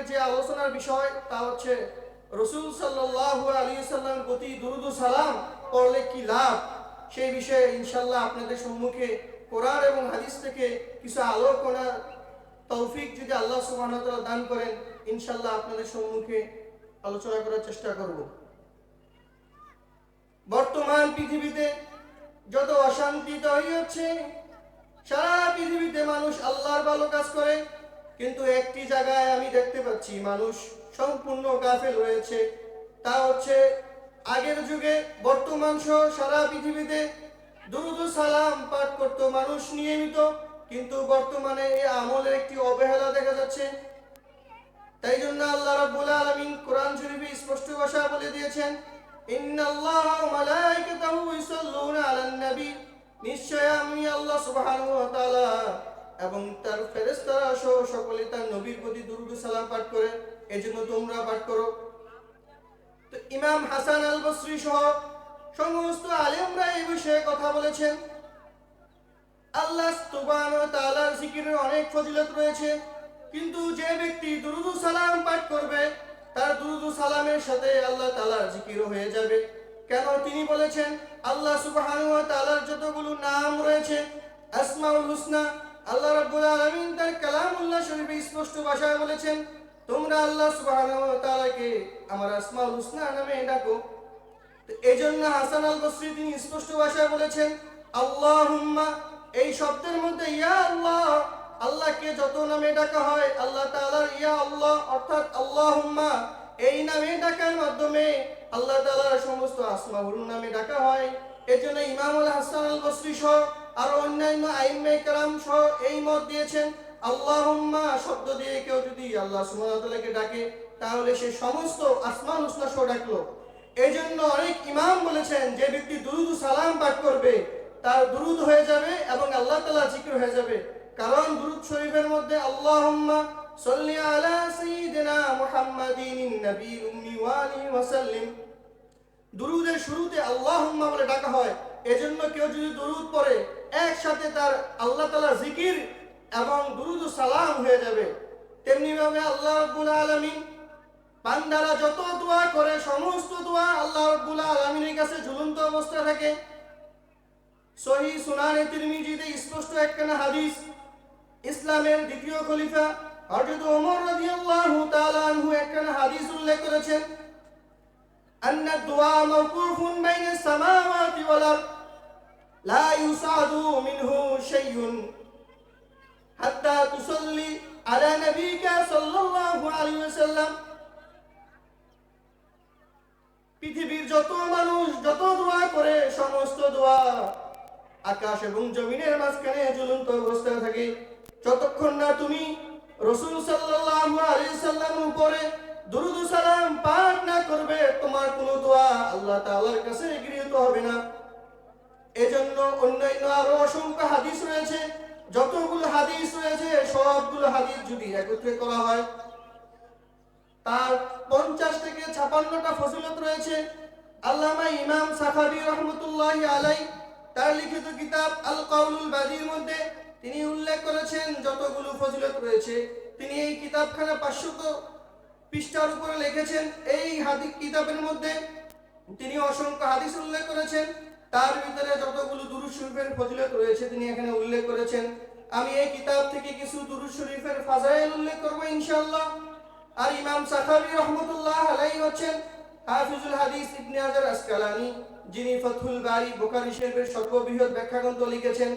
আজকে যে আলোচনার বিষয়, তা হচ্ছে রসুল সাল্লাল্লাহু আলী সাল্লামের প্রতি দুরুদ সালাম পড়লে কি লাভ? সেই বিষয়ে ইনশাল্লাহ আপনাদের সম্মুখে কোরআন এবং হাদিস থেকে কিছু আলোচনা, তৌফিক যদি আল্লাহ তাআলা দান করেন ইনশাল্লাহ আপনাদের সম্মুখে আলোচনা করার চেষ্টা করব। বর্তমান পৃথিবীতে যত অশান্তি তৈরি হচ্ছে, সারা পৃথিবীতে মানুষ আল্লাহর ভালো কাজ করে। কিন্তু একটি জায়গায় আমি দেখতে পাচ্ছি মানুষ সম্পূর্ণ গাফেল রয়েছে। তা হচ্ছে, আগের যুগে বর্তমান সহ সারা পৃথিবীতে দুরুদ সালাম পাঠ করতো মানুষ নিয়মিত, কিন্তু বর্তমানে এই আমলের একটি অবহেলা দেখা যাচ্ছে। তাই জন্য আল্লাহ রাব্বুল আলামিন কোরআন শরীফে স্পষ্ট ভাষায় বলে দিয়েছেন, ইন্নাল্লাহা ওয়া মালাইকাতাহু ইউসাল্লুনা আলান নবী নিশ্চয় আমি আল্লাহ সুবহানাহু ওয়া তাআলা এবং তার ফেরেশতারা সহ সকলে তার নবীর প্রতি দুরূদ সালাম পাঠ করে। এজন্য তোমরা পাঠ করো। তো ইমাম হাসান আল বসরি সহ সমস্ত আলেমরা এই বিষয়ে কথা বলেছেন। আল্লাহ সুবহান ওয়া তাআলার জিকিরের অনেক ফজিলত রয়েছে। কিন্তু যে ব্যক্তি দুরুদ সালাম পাঠ করবে, তার দুরুদ সালামের সাথে আল্লাহ তাআলার জিকিরও হয়ে যাবে। কেন তিনি বলেছেন, আল্লাহ সুবহানাহু ওয়া তাআলার যতগুলো নাম রয়েছে আসমাউল হুসনা আল্লাহ রাব্বুল আলামিন তার কালামুল্লাহ শরীফে স্পষ্ট ভাষায় বলেছেন, তোমরা আল্লাহ সুবহানাহু ওয়া তাআলাকে আমার আসমাউল হুসনা নামে ডাকো। তো এজন্য হাসান আল বসরি তিনি স্পষ্ট ভাষায় বলেছেন, আল্লাহুম্মা, এই শব্দের মধ্যে ইয়া আল্লাহ, আল্লাহকে যত নামে ডাকা হয়, আল্লাহ তাআলার ইয়া আল্লাহ, অর্থাৎ আল্লাহুম্মা, এই নামে ডাকার মাধ্যমে আল্লাহ তাআলার সমস্ত আসমাউল নামে ডাকা হয়। এজন্য হাসান আল বসরি সহ আর অন্যান্য কালাম সহ এই মত দিয়েছেন শব্দ দিয়ে কেউ যদি আল্লাহ ডাকে, তাহলে সে সমস্ত আসমান অনেক ইমাম বলেছেন, যে ব্যক্তি দুরুদ সালাম পাঠ করবে, তার দুরুদ হয়ে যাবে এবং আল্লাহ তাআলা জিকির হয়ে যাবে। কারণ দুরুদ শরীফের মধ্যে আল্লাহুম্মা সাল্লি আলা মুহাম্মাদিন নবী উম্মি ওয়া আলিহি ওয়া সাল্লিম দুরুদের শুরুতে আল্লাহুম্মা বলে ডাকা হয়। এজন্য কেউ যদি দুরুদ পড়ে, একসাথে তার আল্লাহ তাআলা জিকির এবং দুরুদ সালাম হয়ে যাবে। তেমনি ভাবে আল্লাহ রাব্বুল আলামিন বান্দারা যত দোয়া করে, সমস্ত দোয়া আল্লাহ রাব্বুল আলামিনের কাছে ঝুলন্ত অবস্থায় থাকে। সহি সুনানে তিরমিজিতে স্পষ্ট একখানা হাদিস, ইসলামের দ্বিতীয় খলিফা হযরত ওমর রাদিয়াল্লাহু তাআলা আনহু একখানা হাদিস উল্লেখ করেছেন। أن الدعاء موقوف بين السماوات والأرض لا يصعد منه شيء حتى تصلي على نبيك صلى الله عليه وسلم পৃথিবীর যত মানুষ যত দোয়া করে সমস্ত দোয়া আকাশ এবং জমিনের মাঝখানে ঝুলন্ত অবস্থায় থাকে যতক্ষণ না তুমি রসুল সাল্লাল্লাহু আলাইহি সাল্লামের উপরে দুরুদ সালাম পাঠ না করবে, তোমার কোনো দোয়া আল্লাহ তাআলার কাছে গৃহীত হবে না। এজন্য অন্যান্য আরও অসংখ্য হাদিস রয়েছে। যতগুলো হাদিস রয়েছে, সবগুলো হাদিস যদি একত্রে করা হয়, তার পঞ্চাশ থেকে ছাপান্নটা ফজিলত রয়েছে। আল্লামা ইমাম সাখাবি রহমতুল্লাহ আলাই তার লিখিত কিতাব আল কাউলুল বাদির মধ্যে তিনি উল্লেখ করেছেন, যতগুলো ফজিলত রয়েছে। তিনি এই কিতাবখানা পাঁচশত পৃষ্ঠার উপরে লিখেছেন এই হাদিস কিতাবের মধ্যে। তিনি অসংখ্য হাদিস উল্লেখ করেছেন। তার ভিতরে যতগুলো দুরুদ শরীফের ফজিলত রয়েছে, তিনি এখানে উল্লেখ করেছেন। আমি এই কিতাব থেকে কিছু দুরুদ শরীফের ফাজাইল উল্লেখ করব ইনশাআল্লাহ। আর ইমাম সাখাবি রহমতুল্লাহ আলাই হচ্ছেন হাফিজুল হাদিস ইবনে হাজার আসকালানি, যিনি ফথুল বারি, বুখারী শরীফের সর্ববৃহৎ ব্যাখ্যাগ্রন্থ লিখেছেন।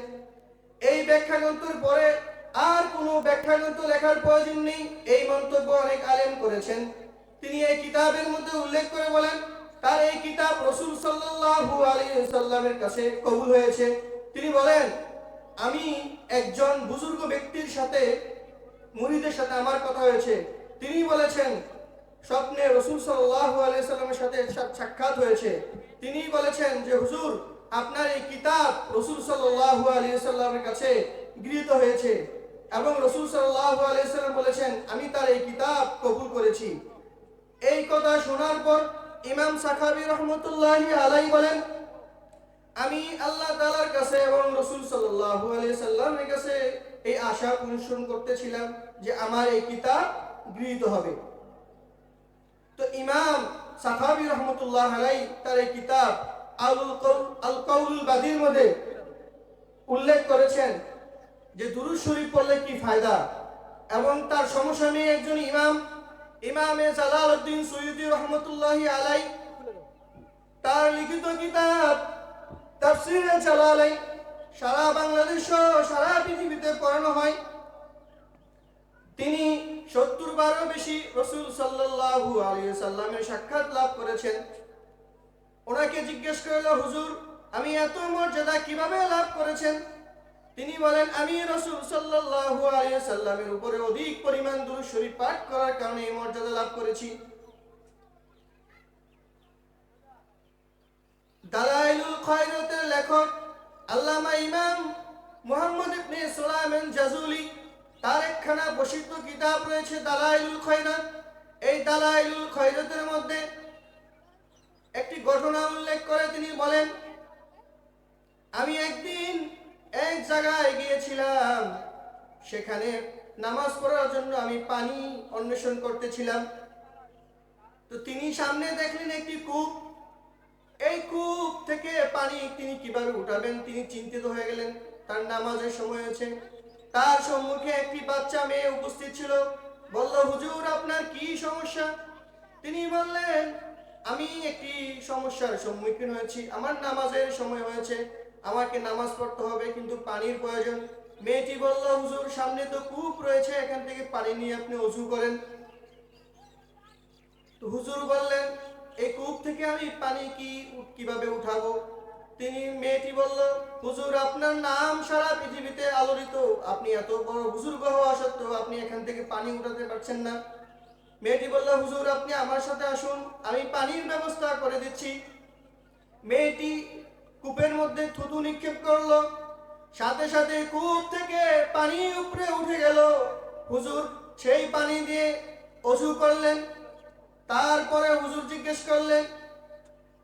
এই ব্যাখ্যাগ্রন্থের পরে আর কোনো ব্যাখ্যাগ্রন্থ লেখার প্রয়োজন নেই। এই মন্তব্য অনেক আলেম করেছেন। তিনি এই কিতাবের মধ্যে উল্লেখ করে বলেন, তার এই কিতাব রসুল সাল্লাল্লাহু আলাইহি সাল্লামের কাছে কবুল হয়েছে। তিনি বলেন, আমি একজন বুজুর্গ ব্যক্তির সাথে মুরিদের সাথে আমার কথা হয়েছে। তিনি বলেছেন, স্বপ্নে রসুল সাল্লাল্লাহু আলাইহি সাল্লামের সাথে সাক্ষাৎ হয়েছে। তিনি বলেছেন যে, হুজুর, আপনার এই কিতাব রসুল সাল্লাল্লাহু আলাইহি সাল্লামের কাছে গৃহীত হয়েছে। এবং রসুল সাল্লাম বলেছেন, আমি তার এই কিতাব কবুল করেছি। এই কথা শোনার পর ইমাম সাখাবি রহমতুল্লাহি আলাই বলেন, আমি আল্লাহ তালার কাছে এবং রসুল সাল্লামের কাছে এই আশা অনুসরণ করতেছিলাম যে আমার এই কিতাব গৃহীত হবে। তো ইমাম সাখাবি রহমতুল্লাহ আলাই তার এই কিতাব আল কৌল বাদির মধ্যে উল্লেখ করেছেন যে দুরুদ শরীফ পড়লে কি ফায়দা? এবং তার সমসাময়িক একজন ইমাম, ইমামে জালাল উদ্দিন সৈয়দি রহমতুল্লাহ আলাই, তার লিখিত কিতাব তাফসিরে জালালাই সারা বাংলাদেশ সারা পৃথিবীতে পড়ানো হয়। তিনি সত্তর বারও বেশি রসুল সাল্লাল্লাহু আলাইহি সাল্লামের সাক্ষাৎ লাভ করেছেন। ওনাকে জিজ্ঞেস করল, হুজুর, আমি এত মর্যাদা কীভাবে লাভ করেছেন? তিনি বলেন, আমি রসুল সাল্লাল্লাহু আলাইহি সাল্লামের উপরে অধিক পরিমাণ দুরূদ শরীফ পাঠ করার কারণে এই মর্যাদা লাভ করেছি। দালাইলুল খয়রাতের লেখক আল্লামা ইমাম মুহাম্মদ ইবনে সুলাইমান জাজুলি তার একখানা প্রসিদ্ধ কিতাব রয়েছে দালাইলুল খয়রাত। এই দালাইলুল খয়রাতের মধ্যে একটি ঘটনা উল্লেখ করে তিনি বলেন, আমি একদিন এক জায়গায় গিয়েছিলাম। সেখানে নামাজ পড়ার জন্য আমি পানি অন্বেষণ করতেছিলাম। তো তিনি সামনে দেখলেন একটি কূপ। এই কূপ থেকে পানি তিনি কীভাবে উঠাবেন তিনি চিন্তিত হয়ে গেলেন। তার নামাজের সময় হয়েছে। তার সম্মুখে একটি বাচ্চা মেয়ে উপস্থিত ছিল। বলল, হুজুর, আপনার কি সমস্যা? তিনি বললেন, আমি একটি সমস্যার সম্মুখীন হয়েছি। আমার নামাজের সময় হয়েছে। আমাকে নামাজ পড়তে হবে, কিন্তু পানির প্রয়োজন। মেয়েটি বলল, হুজুর, সামনে তো কূপ রয়েছে, এখান থেকে পানি নিয়ে আপনি অজু করেন। তো হুজুর বললেন, এই কূপ থেকে আমি পানি কি, কীভাবে উঠাবো? তিনি মেয়েটি বলল, হুজুর, আপনার নাম সারা পৃথিবীতে আলোড়িত। আপনি এত বড় বুজুর্গ হওয়া সত্ত্বেও আপনি এখান থেকে পানি উঠাতে পারছেন না। মেয়েটি বলল, হুজুর, আপনি আমার সাথে আসুন, আমি পানির ব্যবস্থা করে দিচ্ছি। মেয়েটি কূপের মধ্যে থুতু নিক্ষেপ করল। সাথে সাথে কূপ থেকে পানি উপরে উঠে গেল। হুজুর সেই পানি দিয়ে অজু করলেন। তারপরে হুজুর জিজ্ঞেস করলেন,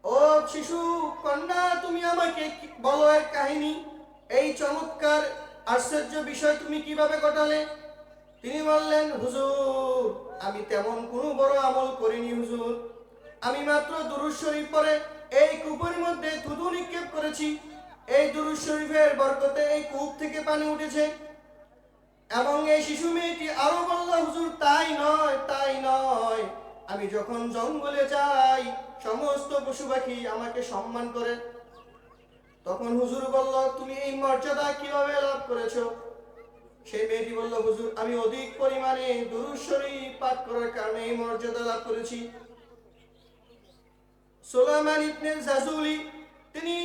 ও শিশু, কন্যা, তুমি আমাকে বলো এর কাহিনী? এই চমৎকার, আশ্চর্য বিষয় তুমি কীভাবে ঘটালে? তিনি বললেন, হুজুর, আমি তেমন কোনো বড় আমল করিনি, হুজুর। আমি মাত্র দুরুদ শরীফ পরে এই কূপের মধ্যে থুতু নিক্ষেপ করেছি। এই দুরুদ শরীফের বরকতে এই কূপ থেকে পানি উঠেছে। এবং এই শিশু মেয়েটি আরও বলল, হুজুর, তাই নয় তাই নয়। আমি যখন জঙ্গলে যাই, সমস্ত পশু পাখি আমাকে সম্মান করে। তখন হুজুর বলল, তুমি এই মর্যাদা কীভাবে লাভ করেছ? সেই মেয়েটি বলল, হুজুর, আমি অধিক পরিমাণে দুরুদ শরীফ পাঠ করার কারণে এই মর্যাদা লাভ করেছি। সোলামান ইবনে জাজুলি, তিনি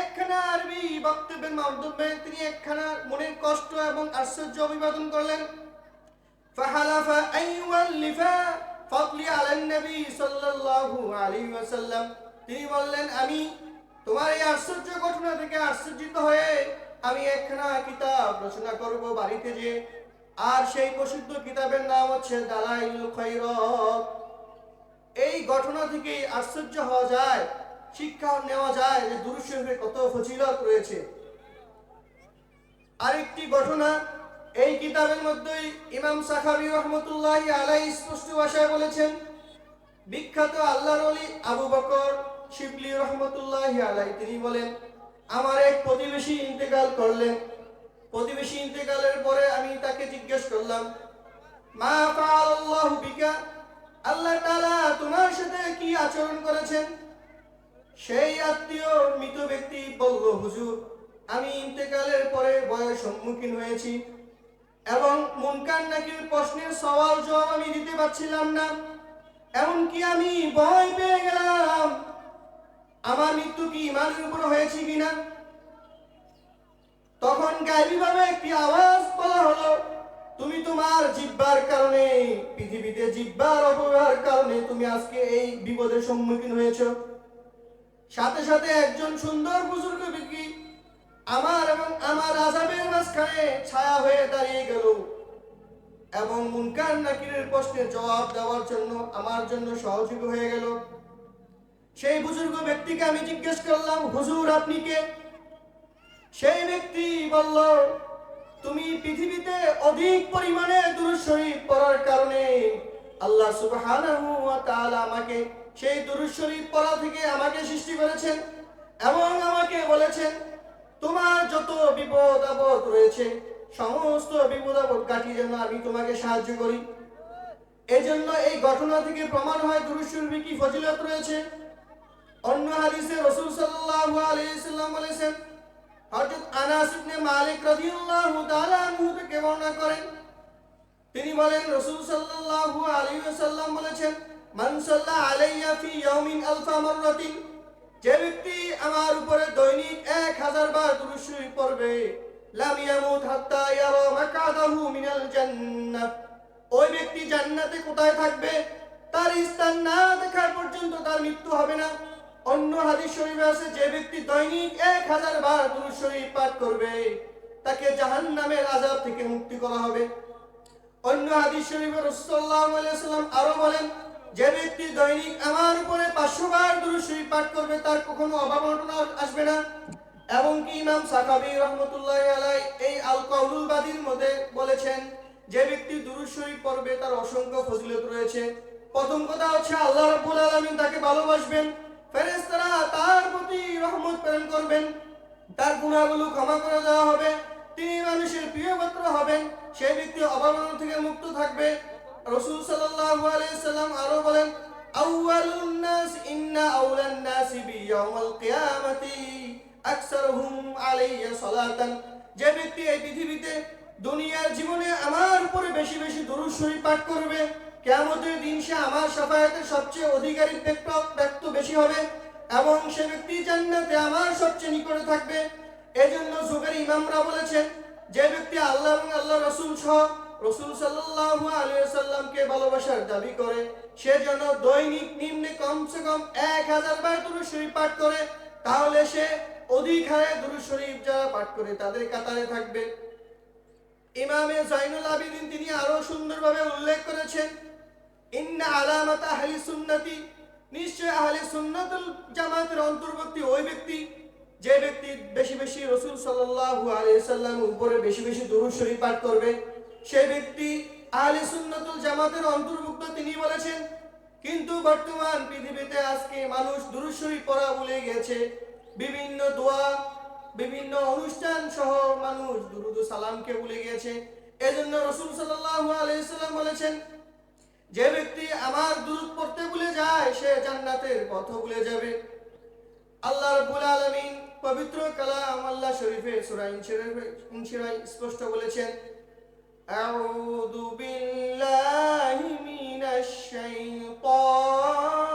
একখানা আরবি বক্তব্যের মাধ্যমে তিনি একখানা মনের কষ্ট এবং আশ্চর্য অভিবাদন করলেন। ফাহালাফা আইওয়াল লিফা ফাতলি আলান নবী সাল্লাল্লাহু আলাইহি ওয়াসাল্লাম। তিনি বললেন, আমি তোমার এই আশ্চর্য ঘটনা থেকে আশ্চর্যিত হয়ে আমি একখানা কিতাব রচনা করব বাড়িতে যে আর সেই প্রসিদ্ধ কিতাবের নাম হচ্ছে দালাইল খৈরত। এই ঘটনা থেকে আশ্চর্য হওয়া যায়, শিক্ষা নেওয়া যায় যে দুরুদ শরীফের কত ফজিলত রয়েছে। আরেকটি ঘটনা, এই কিতাবের মধ্যেই ইমাম সাখাবি রহমতুল্লাহ আলাই স্পষ্ট ভাষায় বলেছেন, বিখ্যাত আল্লাহর অলি আবু বকর শিবলি রহমতুল্লাহ আলাই তিনি বলেন, আমার এক প্রতিবেশী ইন্তেকাল করলেন। প্রতিবেশী ইন্তেকালের পরে আমি তাকে জিজ্ঞেস করলাম, মা ফাআল্লাহু বিকা? আল্লাহ তাআলা তোমার সাথে কি আচরণ করেছেন? সেই আত্মীয় মৃত ব্যক্তি বলল, হুজুর, আমি ইন্তেকালের পরে বয়স সম্মুখীন হয়েছি এবং মুনকার নাকির প্রশ্নের সওয়াল জবাব আমি দিতে পারছিলাম না। এমনকি আমি ভয় পেয়ে গেলাম। আমার মৃত্যু কি ইমানের উপর হয়েছে কিনা? তখন গাইবীভাবে একটি আওয়াজ বলা হলো তোমার জিব্বার কারণে, পৃথিবীতে জিব্বার অপব্যবহার কারণে তুমি আজকে এই বিপদের সম্মুখীন হয়েছো। সাথে সাথে একজন সুন্দর বুজুর্গ ব্যক্তি আমার এবং আমার আজাবের মাঝখানে ছায়া হয়ে দাঁড়িয়ে গেল এবং মুনকার নাকিরের প্রশ্নের জবাব দেওয়ার জন্য আমার জন্য সহযোগী হয়ে গেল। সেই বুজুর্গ ব্যক্তিকে আমি জিজ্ঞেস করলাম, হুজুর, আপনি কে? সেই ব্যক্তি বলল তুমি পৃথিবীতে অধিক পরিমাণে দুরূদ শরীফ পড়ার কারণে আল্লাহ সুবহানাহু ওয়া তাআলা আমাকে সেই দুরূদ শরীফ পড়া থেকে আমাকে সৃষ্টি করেছেন এবং আমাকে বলেছেন, তোমার যত বিপদ আপদ রয়েছে, সমস্ত বিপদ আপদ কাটিয়ে যেন আমি তোমাকে সাহায্য করি। এজন্য এই ঘটনা থেকে প্রমাণ হয় দুরূদ শরীফে কি ফজিলত রয়েছে। অন্য হাদিসে রাসূল সাল্লাল্লাহু আলাইহি সাল্লাম বলেছেন হযরত আনাস ইবনে মালিক রাদিয়াল্লাহু তাআলা আনহু বর্ণনা করেন? তিনি বলেন, রাসূল সাল্লাল্লাহু আলাইহি ওয়াসাল্লাম বলেছেন, মান সাল্লা আলাইয়া ফি ইয়াউমিন আলফা মাররাতিন যে ব্যক্তি আমার উপরে দৈনিক এক হাজার বার দুরূদ শরীফ পড়বে, লাম ইয়ামুত হাত্তা ইয়ারা মাকাদাহু মিনাল জান্নাহ ওই ব্যক্তি জান্নাতে কোথায় থাকবে, তার স্থান না দেখার পর্যন্ত তার মৃত্যু হবে না। অন্য হাদিস শরীফে আছে, যে ব্যক্তি দৈনিক এক হাজার বার দুরূদ শরীফ পাঠ করবে, তাকে জাহান্নামের আযাব থেকে মুক্তি করা হবে। অন্য হাদিস শরীফে সাল্লাম আরও বলেন, যে ব্যক্তি দৈনিক আমার উপরে 500 বার দুরূদ শরীফ পাঠ করবে, তার কখনো অভাব অনটন আসবে না। এবং কি ইমাম সাকাবি রহমতুল্লাহ আলাই এই আল কাউলুল মধ্যে বলেছেন, যে ব্যক্তি দুরূদ শরীফ পড়বে, তার অসংখ্য ফজিলত রয়েছে। প্রথম কথা হচ্ছে, আল্লাহ রাব্বুল আলামিন তাকে ভালোবাসবেন। ফেরেশতারা তার প্রতি রহমত প্রেরণ করবেন। তার গুণাগুলো ক্ষমা করে দেওয়া হবে। তিনি মানুষের প্রিয় পাত্র হবেন। সেই ব্যক্তি অভাবনা থেকে মুক্ত থাকবে। রসুল সাল্লাল্লাহু আলাইহি সাল্লাম আরও বলেন, আউয়ালুন নাস ইন্না আউলান নাস বিয়াউমিল কিয়ামাতি আকসারুহুম আলাইয়া সালাতান। যে ব্যক্তি এই পৃথিবীতে দুনিয়ার জীবনে আমার উপরে বেশি বেশি দরুদ শরীফ পাঠ করবে দিন সে আমার শাফায়াতের সবচেয়ে অধিকারী ব্যক্ত বেশি হবে এবং সে ব্যক্তি জান্নাতে আমার সবচেয়ে নিকটে থাকবে। এজন্য ইমামরা বলেছেন, যে ব্যক্তি আল্লাহ এবং আল্লাহ রসুল সহ রসুল সাল্লামকে ভালোবাসার দাবি করে, সে যেন দৈনিক নিম্নে কমসে কম এক হাজার বার দুরূদ শরীফ পাঠ করে, তাহলে সে অধিক হারে শরীফ যারা পাঠ করে তাদের কাতারে থাকবে। ইমামে জাইনুল আবিদিন তিনি আরও সুন্দরভাবে উল্লেখ করেছেন ইন্না সুন্নতি জামাতের ওই ব্যক্তি, যে ব্যক্তি বেশি বেশি রসুল উপরে বেশি বেশি করবে ব্যক্তি জামাতের অন্তর্ভুক্ত তিনি বলেছেন, কিন্তু বর্তমান পৃথিবীতে আজকে মানুষ দুরূদ পড়া ভুলে গেছে, বিভিন্ন দোয়া, বিভিন্ন অনুষ্ঠান সহ মানুষ দুরুদ সালামকে ভুলে গিয়েছে এজন্য রসুল সাল্লাল্লাহু আলাইহি সাল্লাম বলেছেন যে ব্যক্তি আমার দূর পড়তে ভুলে যায়, সে জান্নাতের পথ ভুলে যাবে। আল্লাহ রাব্বুল আলামিন পবিত্র কালাম আল্লাহ শরীফে সুরাই স্পষ্ট বলেছেন, আউযু বিল্লাহি মিনাশ শাইতানির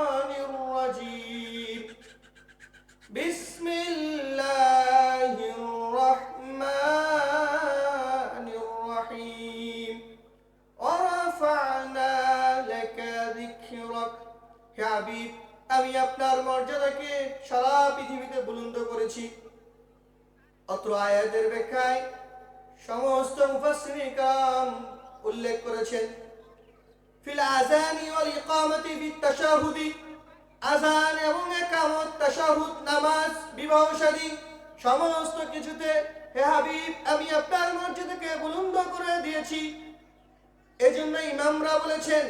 হে হাবিব, আমি আপনার মর্যাদাকে সারা পৃথিবীতে বুলন্দ করেছি। অত্র আয়াতের ব্যাখ্যায় সমস্ত মুফাসসিরিন কাম উল্লেখ করেছেন, ফিল আযানি ওয়াল ইকামাতি ফিত তাশাহুদি, আযান এবং একামত, তাশাহুদ, নামাজ, বিবাহ শাদী সমস্ত কিছুতে হে হাবিব, আমি আপনার মর্যাদাকে বুলন্দ করে দিয়েছি। এজন্য ইমামরা বলেছেন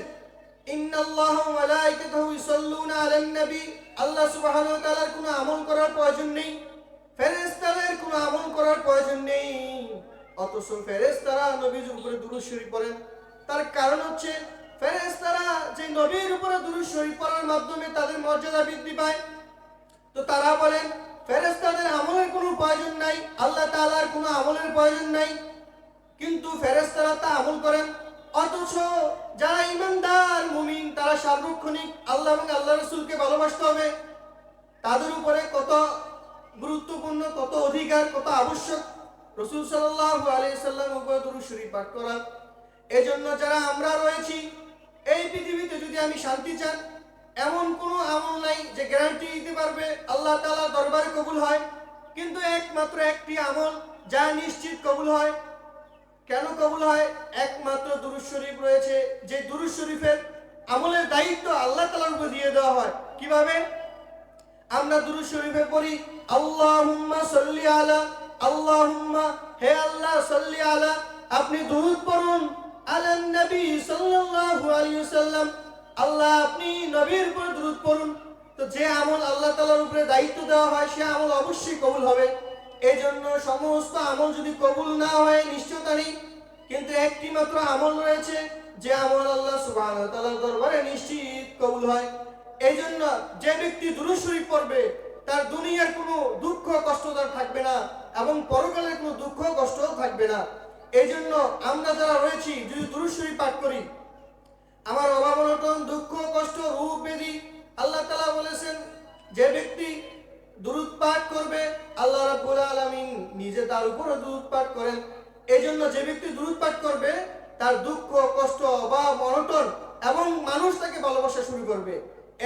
আল্লাহ সুবহানাহু ওয়া তাআলার কোনো আমল করার প্রয়োজন নেই। ফেরেশতাদের কোনো আমল করার প্রয়োজন নেই। অথচ ফেরেশতারা নবীর উপরে দুরূদ শরীফ পড়েন। তার কারণ হচ্ছে, ফেরেশতারা যে নবীর উপরে দুরূদ শরীফ পড়ার মাধ্যমে তাদের মর্যাদা বৃদ্ধি পায়। তো তারা বলেন, ফেরেশতাদের আমলের কোনো প্রয়োজন নাই, আল্লাহ তাআলার কোনো আমলের প্রয়োজন নাই। কিন্তু ফেরেশতারা তা আমল করেন। অথচ যারা ইমানদার, মুমিন, তারা সার্বক্ষণিক আল্লাহ এবং আল্লাহ রসুলকে ভালোবাসতে হবে। তাদের উপরে কত গুরুত্বপূর্ণ, কত অধিকার, কত আবশ্যক রসুল সাল্লাল্লাহু আলাইহি সাল্লাম উপরে শরীফ পাঠ করা। এজন্য যারা আমরা রয়েছি, এই পৃথিবীতে যদি আমি শান্তি চান এমন কোনো আমল নাই যে গ্যারান্টি দিতে পারবে আল্লাহ তাআলা দরবারে কবুল হয়। কিন্তু একমাত্র একটি আমল যা নিশ্চিত কবুল হয় কেন কবুল হয়? একমাত্র দুরুদ শরীফ রয়েছে। যে দুরুদ শরীফের আমলের দায়িত্ব আল্লাহ তাআলার উপর দিয়ে দেওয়া হয়। কীভাবে? আমরা দুরুদ শরীফে পড়ি, আল্লাহুম্মা সাল্লি আলা, আল্লাহুম্মা, হে আল্লাহ, সাল্লি আলা। আপনি দুরুদ পড়ুন আলান নবী সাল্লাল্লাহু আলাইহি ওয়াসাল্লাম। আল্লাহ, আপনি নবীর উপর দুরুদ পড়ুন। তো যে আমল আল্লাহ তাআলার উপরে দায়িত্ব দেওয়া হয়, সে আমল অবশ্যই কবুল হবে। এই জন্য সমস্ত আমল যদি কবুল না হয়, নিশ্চয়তা নেই। কিন্তু একটি মাত্র আমল রয়েছে, যে আমল আল্লাহ তাআলার দরবারে নিশ্চিত কবুল হয়। এই জন্য যে ব্যক্তি দুরূদ শরীফ পড়বে, তার দুনিয়ার কোনো দুঃখ কষ্ট তার থাকবে না, এবং পরকালের কোনো দুঃখ কষ্টও থাকবে না। এই জন্য আমরা যারা রয়েছি, যদি দুরূদ শরীফ পাঠ করি, আমার অভাব অনটন, দুঃখ কষ্ট রূপ বেদি, আল্লাহ তালা বলেছেন, যে ব্যক্তি দুরুদ পাঠ করবে, আল্লাহ রাব্বুল আলামিন নিজে তার উপরে দুরুদ পাঠ করেন। এই জন্য যে ব্যক্তি দুরুদ পাঠ করবে, তার দুঃখ, কষ্ট, অভাব, অনটন এবং মানুষ তাকে ভালোবাসা শুরু করবে।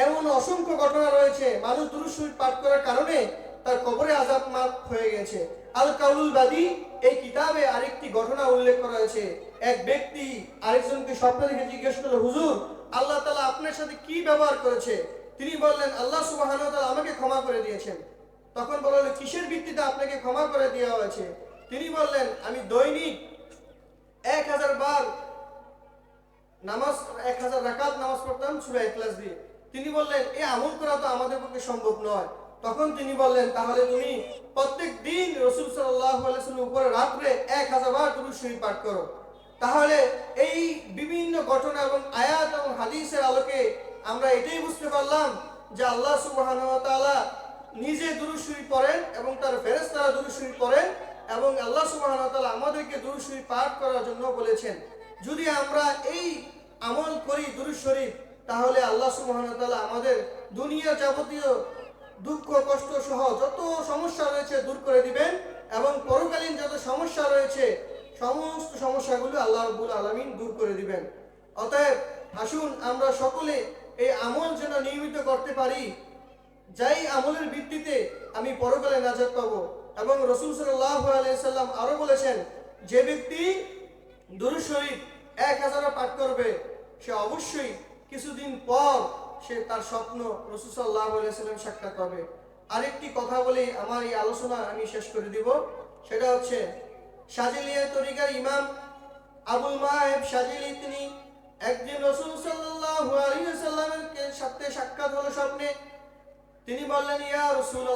এমন অসংখ্য ঘটনা রয়েছে, মানুষ দুরুদ শরীফ পাঠ করার কারণে তার কবরে আজাব মাফ হয়ে গেছে। আল কাউলুল বাদী এই কিতাবে আরেকটি ঘটনা উল্লেখ করা হয়েছে। এক ব্যক্তি আরেকজনকে স্বপ্ন দেখে জিজ্ঞেস করল, হুজুর, আল্লাহ তালা আপনার সাথে কি ব্যবহার করেছে? তিনি বললেন, আল্লাহ ওয়া আমাকে ক্ষমা করে দিয়েছেন। তখন বলা কিসের ভিত্তিতে আপনাকে ক্ষমা করে দেওয়া হয়েছে? তিনি বললেন, আমি দৈনিক এক হাজার বার নামাজ, এক হাজার রাকাত নামাজ পড়তাম সুরা ইখলাস দিয়ে। তিনি বললেন এই আমল করা তো আমাদের পক্ষে সম্ভব নয়। তখন তিনি বললেন, তাহলে তুমি প্রত্যেক দিন রসুল সাল্লাহ উপরে রাত্রে এক হাজার বার দুরূদ শরীফ পাঠ করো। তাহলে এই বিভিন্ন ঘটনা এবং আয়াত এবং হাদিসের আলোকে আমরা এটাই বুঝতে পারলাম যে আল্লাহ সুবহানাহু ওয়া নিজে দুরূদ শরীফ পড়েন এবং তার ফেরেশতারা তারা শরীফ পড়েন এবং আল্লাহ ওয়া আমাদেরকে দুরূদ শরীফ পাঠ করার জন্য বলেছেন। যদি আমরা এই আমল করি দুরূদ শরীফ, তাহলে আল্লাহ সুবহানাহু ওয়া তাআলা আমাদের দুনিয়া যাবতীয় দুঃখ, কষ্ট সহ যত সমস্যা রয়েছে দূর করে দিবেন এবং পরকালীন যত সমস্যা রয়েছে, সমস্ত সমস্যাগুলো আল্লাহ রাব্বুল আলামিন দূর করে দিবেন। অতএব আসুন আমরা সকলে এই আমল যেন নিয়মিত করতে পারি, যাই আমলের ভিত্তিতে আমি পরকালে নাজাত পাবো। এবং রসুল সাল্লাম আরও বলেছেন, যে ব্যক্তি শরীফ এক হাজার পাঠ করবে, সে অবশ্যই কিছুদিন পর সে তার স্বপ্ন রসুল সাল্লাহ সাল্লাম সাক্ষাৎ পাবে। আরেকটি কথা বলে, আমার এই আলোচনা আমি শেষ করে দিব। সেটা হচ্ছে, সাজিলিয়া তরিকার ইমাম আবুল মাহেব সাজিলি তিনি একদিন রসুল আলাইহি সাথে সাক্ষাৎ হলো স্বপ্নে। তিনি বললেন, ইয়া রসুল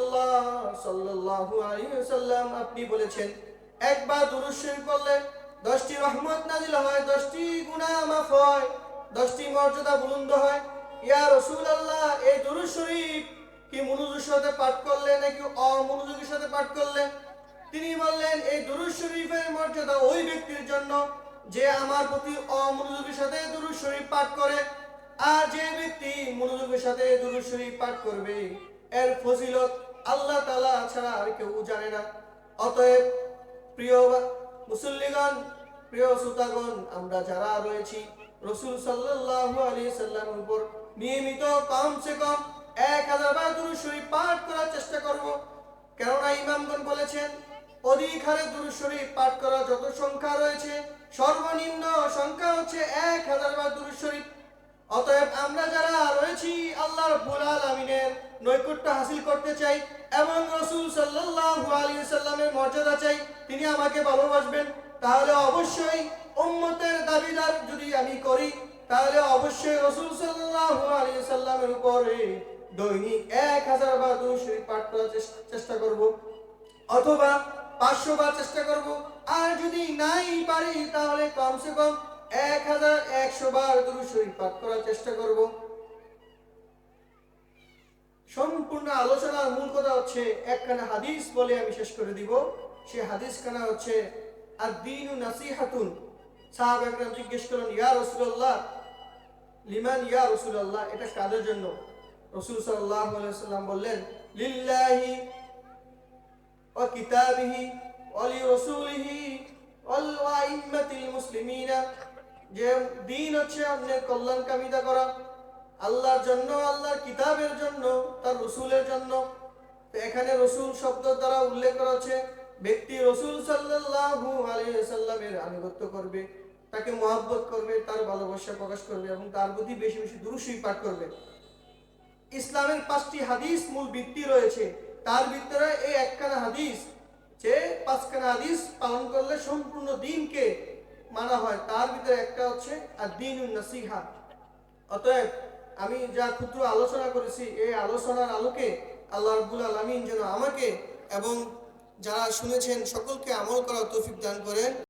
সাল্লাল্লাহু আলাইহি ওয়াসাল্লাম, আপনি বলেছেন, একবার শরীফ পড়লে 10টি রহমত নাজিল হয় 10টি গুনাহ মাফ হয় 10টি মর্যাদা বুলন্দ হয়। ইয়া রসুল আল্লাহ এই দুরূদ শরীফ কি মনোযোগের সাথে পাঠ করলে নাকি অমনোযোগের সাথে পাঠ করলে? তিনি বললেন, এই দুরূদ শরীফের মর্যাদা ওই ব্যক্তির জন্য যে আমার প্রতি অমনোযোগের সাথে দুরূদ শরীফ পাঠ করে, আর যে ব্যক্তি মনোযোগের সাথে দুরূদ শরীফ পাঠ করবে, এর ফজিলত আল্লাহ তাআলা ছাড়া আর কেউ জানে না। অতএব প্রিয় মুসল্লিগণ, প্রিয় শ্রোতাগণ, আমরা যারা রয়েছি, রসুল সাল্লাল্লাহু আলাইহি সাল্লামের উপর নিয়মিত কমসে কম এক হাজার বার দুরূদ শরীফ পাঠ করার চেষ্টা করব। কেননা ইমামগণ বলেছেন অধিক হারে দুরূদ শরীফ পাঠ করা যত সংখ্যা রয়েছে, সর্বনিম্ন সংখ্যা হচ্ছে এক হাজার বার দুরূদ শরীফ অতএব আমরা যারা রয়েছি আল্লাহ রাব্বুল আলামিনের নৈকট্য হাসিল করতে চাই, এবং রাসূল সাল্লাল্লাহু আলাইহি সাল্লামের মর্যাদা চাই, তিনি আমাকে ভালোবাসবেন, তাহলে অবশ্যই উম্মতের দাবিদার যদি আমি করি, তাহলে অবশ্যই রাসূল সাল্লাল্লাহু আলাইহি সাল্লামের উপরে দৈনিক এক হাজার দুরূদ শরীফ পাঠ করার চেষ্টা করব। অথবা পাঁচশো বার চেষ্টা করব। আর যদি নাই পারি, তাহলে কমসে কম এক হাজার একশো বার দুরূদ শরীফ পাঠ করার চেষ্টা করব। সম্পূর্ণ আলোচনার মূল কথা হচ্ছে, একখানা হাদিস বলে আমি শেষ করে দিব। সেই হাদিস খানা হচ্ছে আর দিনু নাসিহাতুন। সাহাব একরাম জিজ্ঞেস করলেন, ইয়া রসুল্লাহ লিমান ইয়া রসুল্লাহ এটা কাদের জন্য? রসুল সাল্লাহ সাল্লাম বললেন, লিল্লাহি রসুলিহি অল ওয়াইম্মাতিল মুসলিমিনা যে দিন হচ্ছে আপনার কল্যাণ কামিতা করা। আল্লাহর জন্য, আল্লাহর কিতাবের জন্য, তার রসুলের জন্য। এখানে রসুল শব্দ দ্বারা উল্লেখ করা হচ্ছে, ব্যক্তি রসুল সাল্লাল্লাহু আলাইহি সাল্লামের আনুগত্য করবে, তাকে মহাব্বত করবে, তার ভালোবাসা প্রকাশ করবে এবং তার প্রতি বেশি বেশি দুরুশই পাঠ করবে। ইসলামের পাঁচটি হাদিস মূল ভিত্তি রয়েছে। তার ভিতরে এই একখানা হাদিস, যে পাঁচখানা হাদিস পালন করলে সম্পূর্ণ দিনকে মানা হয়। তার ভিতরে একটা হচ্ছে আর দিন নাসিহা। অতএব আমি যা ক্ষুদ্র আলোচনা করেছি, এই আলোচনার আলোকে আল্লাহ রবুল আলমিন যেন আমাকে এবং যারা শুনেছেন সকলকে আমল করার তৌফিক দান করেন।